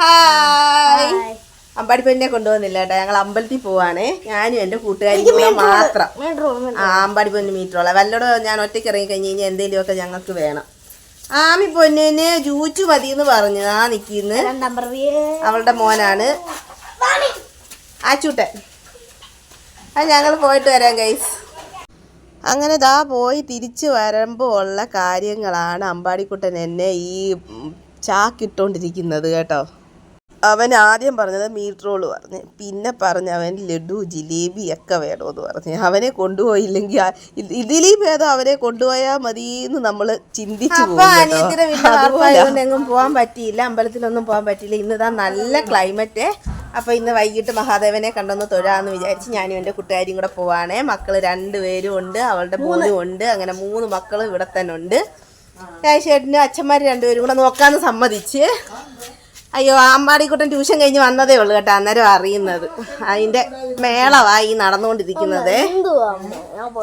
Hi. Ambadi പെണ്ണിനെ കൊണ്ടുവന്നില്ല കേട്ടോ. ഞങ്ങൾ അമ്പലത്തിൽ പോവാണേ. ഞാനും എന്റെ കൂട്ടുകാരും മാത്രം. ആ അമ്പാടി പൊന്ന് മീറ്ററോളാം വല്ലടോ ഞാൻ ഒറ്റയ്ക്ക് ഇറങ്ങി കഴിഞ്ഞ് കഴിഞ്ഞാൽ എന്തെങ്കിലുമൊക്കെ ഞങ്ങൾക്ക് വേണം. ആമി പൊന്നിന് ജൂച്ചു മതി എന്ന് പറഞ്ഞു. ആ നിക്കുന്ന്. നമ്പർ അവളുടെ മോനാണ്. ആച്ചൂട്ടൻ അത് ഞങ്ങൾ പോയിട്ട് വരാം ഗൈസ് അങ്ങനെ ദാ പോയി തിരിച്ചു വരുമ്പോൾ ഉള്ള കാര്യങ്ങളാണ് അമ്പാടിക്കുട്ടൻ എന്നെ ഈ ചാക്കിട്ടോണ്ടിരിക്കുന്നത് കേട്ടോ. അവൻ ആദ്യം പറഞ്ഞത് മീറ്റ് റോൾ പറഞ്ഞ്. പിന്നെ പറഞ്ഞ് അവൻ ലഡു ജിലേബി ഒക്കെ വേണമെന്ന് പറഞ്ഞ്. അവനെ കൊണ്ടുപോയില്ലെങ്കിൽ ഇതിലീ ഭേദം അവനെ കൊണ്ടുപോയാൽ മതി എന്ന് നമ്മൾ ചിന്തിച്ചു എങ്ങും പോകാൻ പറ്റിയില്ല. അമ്പലത്തിലൊന്നും പോകാൻ പറ്റിയില്ല. ഇന്ന് നല്ല ക്ലൈമറ്റ്. അപ്പൊ ഇന്ന് വൈകിട്ട് മഹാദേവനെ കണ്ടൊന്ന് തൊഴാന്ന് വിചാരിച്ച് ഞാനും എന്റെ കൂട്ടുകാരിയും കൂടെ പോവാണേ. മക്കൾ രണ്ടുപേരും ഉണ്ട് അവളുടെ മൂന്നും. ഉണ്ട് അങ്ങനെ മൂന്ന് മക്കളും ഇവിടെ തന്നെ ഉണ്ട്. രാജേട്ടനും അച്ഛന്മാർ രണ്ടുപേരും കൂടെ നോക്കാന്ന് സമ്മതിച്ച്. അയ്യോ അമ്പാടിക്കുട്ടൻ ട്യൂഷൻ കഴിഞ്ഞ് വന്നതേ ഉള്ളു കേട്ടോ അന്നേരം അറിയുന്നത്. അതിന്റെ മേളവായി നടന്നുകൊണ്ടിരിക്കുന്നത്.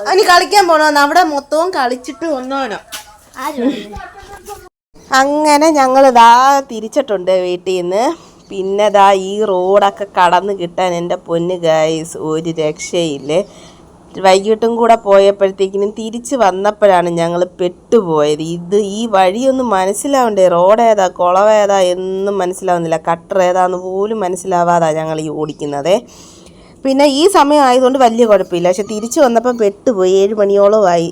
അവന് കളിക്കാൻ പോണോന്ന് അവിടെ മൊത്തവും കളിച്ചിട്ട് വന്നോനോ അങ്ങനെ ഞങ്ങൾ ഇതാ തിരിച്ചിട്ടുണ്ട് വീട്ടിൽ നിന്ന് പിന്നെ ദാ ഈ റോഡൊക്കെ കടന്ന് കിട്ടാൻ എന്റെ പൊന്ന് ഗൈസ് ഒരു രക്ഷയില്ലേ. വൈകിട്ടും കൂടെ പോയപ്പോഴത്തേക്കിനും തിരിച്ച് വന്നപ്പോഴാണ് ഞങ്ങൾ പെട്ടുപോയത്. ഇത് ഈ വഴിയൊന്നും മനസ്സിലാവണ്ടേ? റോഡ് ഏതാ? കുളം ഏതാ? എന്നും മനസ്സിലാവുന്നില്ല. കട്ടർ ഏതാന്ന് പോലും മനസ്സിലാവാതാ ഞങ്ങൾ ഈ ഓടിക്കുന്നത്. പിന്നെ ഈ സമയം ആയതുകൊണ്ട് വലിയ കുഴപ്പമില്ല. പക്ഷെ തിരിച്ചു വന്നപ്പം പെട്ടുപോയി. ഏഴ് മണിയോളമായി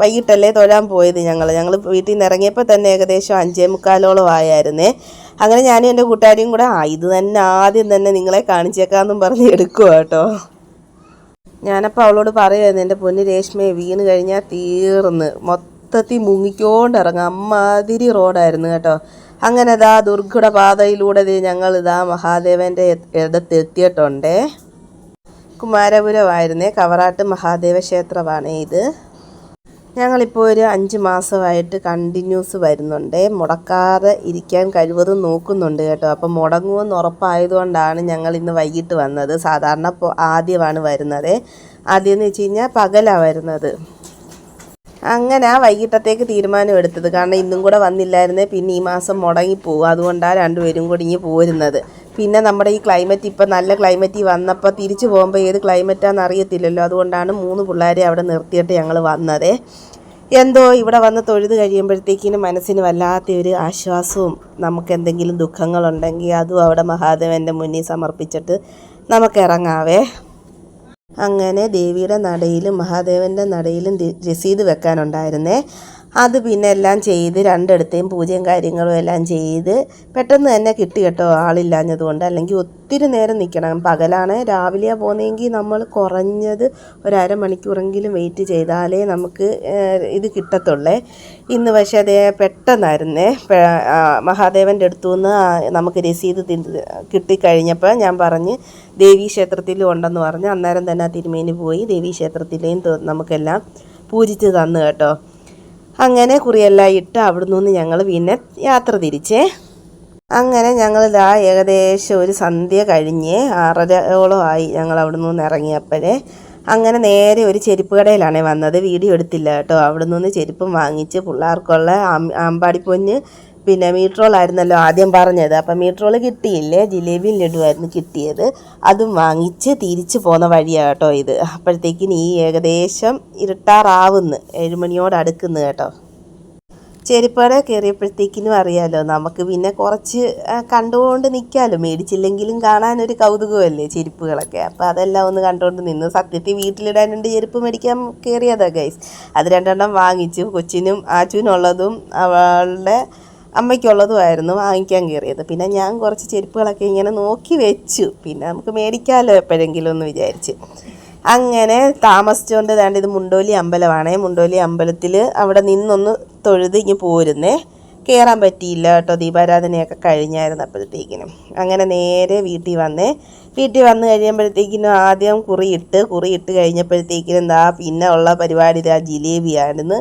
വൈകിട്ടല്ലേ തൊഴാൻ പോയത് ഞങ്ങൾ ഞങ്ങൾ വീട്ടിൽ നിന്ന് ഇറങ്ങിയപ്പോൾ തന്നെ ഏകദേശം അഞ്ചേ മുക്കാലോളം ആയായിരുന്നേ. അങ്ങനെ ഞാനും എന്റെ കൂട്ടുകാരിയും കൂടെ ആ ഇത് തന്നെ ആദ്യം തന്നെ നിങ്ങളെ കാണിച്ചേക്കാമെന്നും പറഞ്ഞ് എടുക്കുക കേട്ടോ. ഞാനപ്പോൾ അവളോട് പറയുമായിരുന്നു എന്റെ പൊന്ന് രേഷ്മയെ വീണ് കഴിഞ്ഞാൽ തീർന്ന്. മൊത്തത്തിൽ മുങ്ങിക്കോണ്ട് ഇറങ്ങും അമ്മാതിരി റോഡായിരുന്നു കേട്ടോ. അങ്ങനെ ഇതാ ദുർഘട പാതയിലൂടെ ദേ ഞങ്ങൾ ഇതാ മഹാദേവന്റെ ഇടത്തെത്തിയിട്ടുണ്ടേ കുമാരപുരമായിരുന്നേ കവറാട്ട് മഹാദേവ ക്ഷേത്രമാണ് ഇത്. ഞങ്ങളിപ്പോൾ ഒരു അഞ്ച് മാസമായിട്ട് കണ്ടിന്യൂസ് വരുന്നുണ്ട്. മുടക്കാതെ ഇരിക്കാൻ കഴിവതും നോക്കുന്നുണ്ട് കേട്ടോ. അപ്പോൾ മുടങ്ങുമെന്ന് ഉറപ്പായതുകൊണ്ടാണ് ഞങ്ങൾ ഇന്ന് വൈകിട്ട് വന്നത്. സാധാരണ ആദ്യമാണ് വരുന്നത്. ആദ്യം എന്ന് വെച്ച് കഴിഞ്ഞാൽ പകലാണ് വരുന്നത്. അങ്ങനെ ആ വൈകിട്ടത്തേക്ക് തീരുമാനം എടുത്തത്. കാരണം ഇന്നും കൂടെ വന്നില്ലായിരുന്നേ പിന്നെ ഈ മാസം മുടങ്ങിപ്പോവും അതുകൊണ്ടാണ് രണ്ടുപേരും കൂടി ഇങ്ങനെ പോരുന്നത്. പിന്നെ നമ്മുടെ ഈ ക്ലൈമറ്റ് ഇപ്പം നല്ല ക്ലൈമറ്റ് വന്നപ്പോൾ തിരിച്ചു പോകുമ്പോൾ ഏത് ക്ലൈമറ്റാണെന്ന് അറിയത്തില്ലല്ലോ. അതുകൊണ്ടാണ് മൂന്ന് പിള്ളേരെ അവിടെ നിർത്തിയിട്ട് ഞങ്ങൾ വന്നത്. എന്തോ ഇവിടെ വന്ന് തൊഴുത് കഴിയുമ്പോഴത്തേക്കിനും മനസ്സിന് വല്ലാത്ത ഒരു ആശ്വാസവും നമുക്ക് എന്തെങ്കിലും ദുഃഖങ്ങളുണ്ടെങ്കിൽ അതും അവിടെ മഹാദേവന്റെ മുന്നിൽ സമർപ്പിച്ചിട്ട് നമുക്ക് ഇറങ്ങാവേ. അങ്ങനെ ദേവിയുടെ നടയിലും മഹാദേവന്റെ നടയിലും രസീത് വെക്കാനുണ്ടായിരുന്നേ. അത് പിന്നെ എല്ലാം ചെയ്ത് രണ്ടിടത്തെയും പൂജയും കാര്യങ്ങളും എല്ലാം ചെയ്ത് പെട്ടെന്ന് തന്നെ കിട്ടി കേട്ടോ ആളില്ലാഞ്ഞതുകൊണ്ട്. അല്ലെങ്കിൽ ഒത്തിരി നേരം നിൽക്കണം പകലാണ് രാവിലെ പോകുന്നതെങ്കിൽ നമ്മൾ കുറഞ്ഞത് ഒരു അരമണിക്കൂറെങ്കിലും വെയിറ്റ് ചെയ്താലേ നമുക്ക് ഇത് കിട്ടത്തുള്ളേ. ഇന്ന് പക്ഷേ അതേ പെട്ടെന്നായിരുന്നേ. മഹാദേവന്റെ അടുത്തു നിന്ന് നമുക്ക് രസീത് കിട്ടിക്കഴിഞ്ഞപ്പോൾ ഞാൻ പറഞ്ഞ് ദേവീ ക്ഷേത്രത്തിലും ഉണ്ടെന്ന് പറഞ്ഞ് അന്നേരം തന്നെ തിരുമേനി പോയി ദേവീക്ഷേത്രത്തിലെയും നമുക്കെല്ലാം പൂജിച്ച് തന്നു കേട്ടോ. അങ്ങനെ കുറിയെല്ലാം ഇട്ട് അവിടെ നിന്ന് ഞങ്ങൾ പിന്നെ യാത്ര തിരിച്ചേ. അങ്ങനെ ഞങ്ങൾ ഇതാ ഏകദേശം ഒരു സന്ധ്യ കഴിഞ്ഞ് ആറരയോളം ആയി ഞങ്ങൾ അവിടെ നിന്ന് ഇറങ്ങിയപ്പോഴേ. അങ്ങനെ നേരെ ഒരു ചെരുപ്പ് കടയിലാണ് വന്നത്. വീഡിയോ എടുത്തില്ല കേട്ടോ. അവിടെ നിന്ന് ചെരുപ്പും വാങ്ങിച്ച് പിള്ളേർക്കുള്ള ആം- പിന്നെ മീട്രോളായിരുന്നല്ലോ ആദ്യം പറഞ്ഞത്. അപ്പം മീട്രോൾ കിട്ടിയില്ലേ? ജിലേബിയും ലഡുവായിരുന്നു കിട്ടിയത്. അതും വാങ്ങിച്ച് തിരിച്ചു പോന്ന വഴിയാണ് കേട്ടോ ഇത്. അപ്പോഴത്തേക്കിന് ഈ ഏകദേശം ഇരുട്ടാറാവുന്നു. ഏഴുമണിയോട് അടുക്കുന്നു കേട്ടോ. ചെരുപ്പട കയറിയപ്പോഴത്തേക്കിനും അറിയാലോ നമുക്ക് പിന്നെ കുറച്ച് കണ്ടുകൊണ്ട് നിൽക്കാമല്ലോ മേടിച്ചില്ലെങ്കിലും കാണാനൊരു കൗതുകമല്ലേ ചെരുപ്പുകളൊക്കെ. അപ്പോൾ അതെല്ലാം ഒന്ന് കണ്ടുകൊണ്ട് നിന്ന്. സത്യത്തിൽ വീട്ടിലിടാനുണ്ട് ചെരുപ്പ് മേടിക്കാൻ കയറിയതാ ഗൈസ് അത് രണ്ടെണ്ണം വാങ്ങിച്ചു. കൊച്ചിനും ആച്ചുവിനുള്ളതും അവളുടെ അമ്മയ്ക്കുള്ളതുമായിരുന്നു വാങ്ങിക്കാൻ കയറിയത്. പിന്നെ ഞാൻ കുറച്ച് ചെരുപ്പുകളൊക്കെ ഇങ്ങനെ നോക്കി വെച്ചു. പിന്നെ നമുക്ക് മേടിക്കാമല്ലോ എപ്പോഴെങ്കിലും എന്ന് വിചാരിച്ച്. അങ്ങനെ താമസിച്ചുകൊണ്ട് ദാണ്ട് ഇത് മുണ്ടോലി അമ്പലമാണേ. മുണ്ടോലി അമ്പലത്തിൽ അവിടെ നിന്നൊന്ന് തൊഴുത് ഇങ്ങ് പോരുന്നേ. കയറാൻ പറ്റിയില്ല കേട്ടോ. ദീപാരാധനയൊക്കെ കഴിഞ്ഞായിരുന്നു അപ്പോഴത്തേക്കിനും. അങ്ങനെ നേരെ വീട്ടിൽ വന്നേ. വീട്ടിൽ വന്നു കഴിയുമ്പോഴത്തേക്കിനും ആദ്യം കുറിയിട്ട് കുറിയിട്ട് കഴിഞ്ഞപ്പോഴത്തേക്കിനും എന്താ പിന്നെ ഉള്ള പരിപാടി ഇതാ ജിലേബിയായിരുന്നു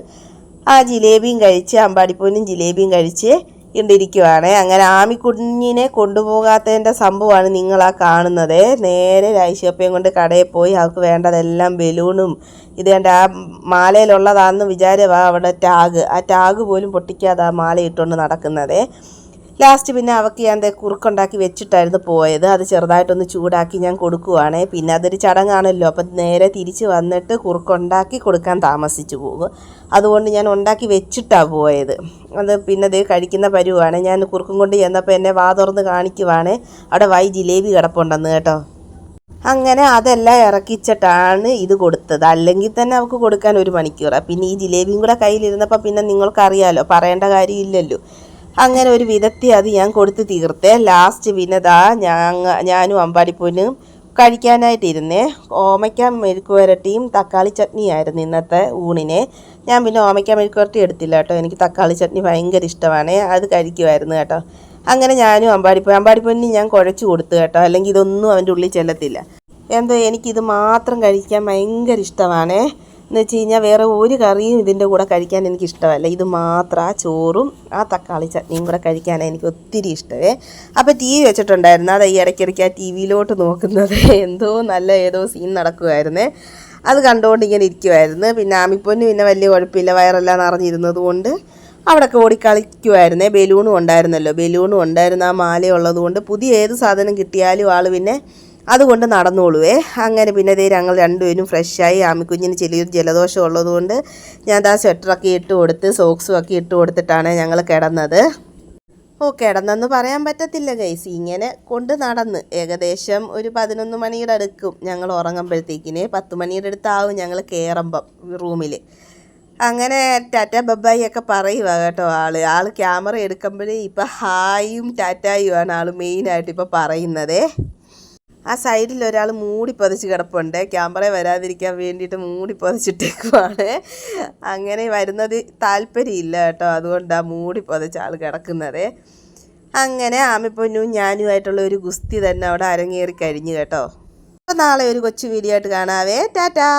ആ ജിലേബിയും കഴിച്ച് അമ്പാടിപ്പൂനും ജിലേബിയും കഴിച്ച് ഇണ്ടിരിക്കുവാണ്. അങ്ങനെ ആമിക്കുഞ്ഞിനെ കൊണ്ടുപോകാത്തതിന്റെ സംഭവമാണ് നിങ്ങളാ കാണുന്നത്. നേരെ രായിശപ്പയും കൊണ്ട് കടയിൽ പോയി അവൾക്ക് വേണ്ടതെല്ലാം ബലൂണും ഇത് കണ്ട ആ മാലയിലുള്ളതാണെന്ന് വിചാരമാണ് അവിടെ ടാഗ്. ആ ടാഗ് പോലും പൊട്ടിക്കാതെ ആ മാല ഇട്ടുകൊണ്ട് നടക്കുന്നത്. ലാസ്റ്റ് പിന്നെ അവക്ക് ഞാൻ കുറുക്കുണ്ടാക്കി വെച്ചിട്ടായിരുന്നു പോയത്. അത് ചെറുതായിട്ടൊന്ന് ചൂടാക്കി ഞാൻ കൊടുക്കുവാണേ. പിന്നെ അതൊരു ചടങ്ങാണല്ലോ. അപ്പം നേരെ തിരിച്ച് വന്നിട്ട് കുറുക്കുണ്ടാക്കി കൊടുക്കാൻ താമസിച്ചു പോകും. അതുകൊണ്ട് ഞാൻ ഉണ്ടാക്കി വെച്ചിട്ടാണ് പോയത്. അത് പിന്നെ ദേ കഴിക്കുന്ന പരുവാണ്. ഞാൻ കുറുക്കും കൊണ്ട് ചെന്നപ്പോൾ എന്നെ വാ തുറന്ന് കാണിക്കുവാണേ. അവിടെ വൈ ജിലേബി കിടപ്പുണ്ടെന്ന് കേട്ടോ. അങ്ങനെ അതെല്ലാം ഇറക്കിച്ചിട്ടാണ് ഇത് കൊടുത്തത്. അല്ലെങ്കിൽ തന്നെ അവൾക്ക് കൊടുക്കാൻ ഒരു മണിക്കൂറാണ് പിന്നെ ഈ ജിലേബിയും കൂടെ കയ്യിലിരുന്നപ്പോൾ പിന്നെ നിങ്ങൾക്കറിയാലോ പറയേണ്ട കാര്യമില്ലല്ലോ. അങ്ങനെ ഒരു വിധത്തി അത് ഞാൻ കൊടുത്ത് തീർത്തേ. ലാസ്റ്റ് വിനതാ ഞാൻ ഞാനും അമ്പാടിപ്പൂനും കഴിക്കാനായിട്ടിരുന്നേ. ഓമയ്ക്ക മെഴുക്ക് വരട്ടിയും തക്കാളി ചട്നിയായിരുന്നു ഇന്നത്തെ ഊണിനെ. ഞാൻ പിന്നെ ഓമയ്ക്ക മെഴുക്ക് വരട്ടി എടുത്തില്ല കേട്ടോ. എനിക്ക് തക്കാളി ചട്നി ഭയങ്കര ഇഷ്ടമാണ്. അത് കഴിക്കുമായിരുന്നു കേട്ടോ. അങ്ങനെ ഞാനും അമ്പാടിപ്പൂ അമ്പാടിപ്പൂവിന് ഞാൻ കുഴച്ചു കൊടുത്തു കേട്ടോ. അല്ലെങ്കിൽ ഇതൊന്നും അവന്റെ ഉള്ളിൽ ചെല്ലത്തില്ല. എന്തോ എനിക്കിത് മാത്രം കഴിക്കാൻ ഭയങ്കര ഇഷ്ടമാണേ. എന്ന് വെച്ച് കഴിഞ്ഞാൽ വേറെ ഒരു കറിയും ഇതിന്റെ കൂടെ കഴിക്കാൻ എനിക്ക് ഇഷ്ടമല്ല ഇത് മാത്രം ആ ചോറും ആ തക്കാളി ചട്നിയും കൂടെ കഴിക്കാനാണ് എനിക്ക് ഒത്തിരി ഇഷ്ടമേ. അപ്പോൾ ടി വി വെച്ചിട്ടുണ്ടായിരുന്നു. അത് ഈ ഇടയ്ക്കിടയ്ക്ക് ആ ടി വിയിലോട്ട് നോക്കുന്നത്. എന്തോ നല്ല ഏതോ സീൻ നടക്കുമായിരുന്നേ അത് കണ്ടുകൊണ്ട് ഇങ്ങനെ ഇരിക്കുമായിരുന്നു പിന്നെ ആമിപ്പൊന്ന് പിന്നെ വലിയ കുഴപ്പമില്ല. വയറെല്ലാം നിറഞ്ഞിരുന്നത് കൊണ്ട് അവിടെയൊക്കെ ഓടിക്കളിക്കുമായിരുന്നേ ബലൂണും ഉണ്ടായിരുന്നല്ലോ. ബലൂണും ഉണ്ടായിരുന്ന ആ മാലയുള്ളത് കൊണ്ട് പുതിയ ഏത് സാധനം കിട്ടിയാലും ആൾ പിന്നെ അതുകൊണ്ട് നടന്നോളുവേ അങ്ങനെ പിന്നെ ദേ ഞങ്ങൾ രണ്ടുപേരും ഫ്രഷായി. ആമിക്കുഞ്ഞിന് ചെറിയൊരു ജലദോഷം ഉള്ളതുകൊണ്ട് ഞാൻ ആ സ്വെറ്ററൊക്കെ ഇട്ട് കൊടുത്ത് സോക്സും ഒക്കെ ഇട്ട് കൊടുത്തിട്ടാണ് ഞങ്ങൾ കിടന്നത്. ഓ കിടന്നെന്ന് പറയാൻ പറ്റത്തില്ല ഗൈസ്. ഇങ്ങനെ കൊണ്ട് നടന്ന് ഏകദേശം ഒരു പതിനൊന്ന് മണിയുടെ അടുക്കും ഞങ്ങൾ ഉറങ്ങുമ്പോഴത്തേക്കിന്. പത്ത് മണിയുടെ അടുത്താവും ഞങ്ങൾ കയറുമ്പം റൂമിൽ അങ്ങനെ ടാറ്റ ബബായി ഒക്കെ പറയുക കേട്ടോ ആൾ. ആൾ ക്യാമറ എടുക്കുമ്പോഴേ ഇപ്പം ഹായും ടാറ്റായുമാണ് ആൾ മെയിനായിട്ട് ഇപ്പോൾ പറയുന്നതേ. ആ സൈഡിൽ ഒരാൾ മൂടി പതിച്ച് കിടപ്പുണ്ട്. ക്യാമറ വരാതിരിക്കാൻ വേണ്ടിയിട്ട് മൂടി പതിച്ചിട്ടേക്കുവാണ്. അങ്ങനെ വരുന്നത് താല്പര്യമില്ല കേട്ടോ. അതുകൊണ്ടാണ് മൂടി പതിച്ച ആൾ കിടക്കുന്നത്. അങ്ങനെ ആമിപ്പൊന്നും ഞാനുമായിട്ടുള്ള ഒരു ഗുസ്തി തന്നെ അവിടെ അരങ്ങേറി കഴിഞ്ഞു കേട്ടോ. അപ്പോൾ നാളെ ഒരു കൊച്ചു വീഡിയോ ആയിട്ട് കാണാവേ. ടാറ്റാ!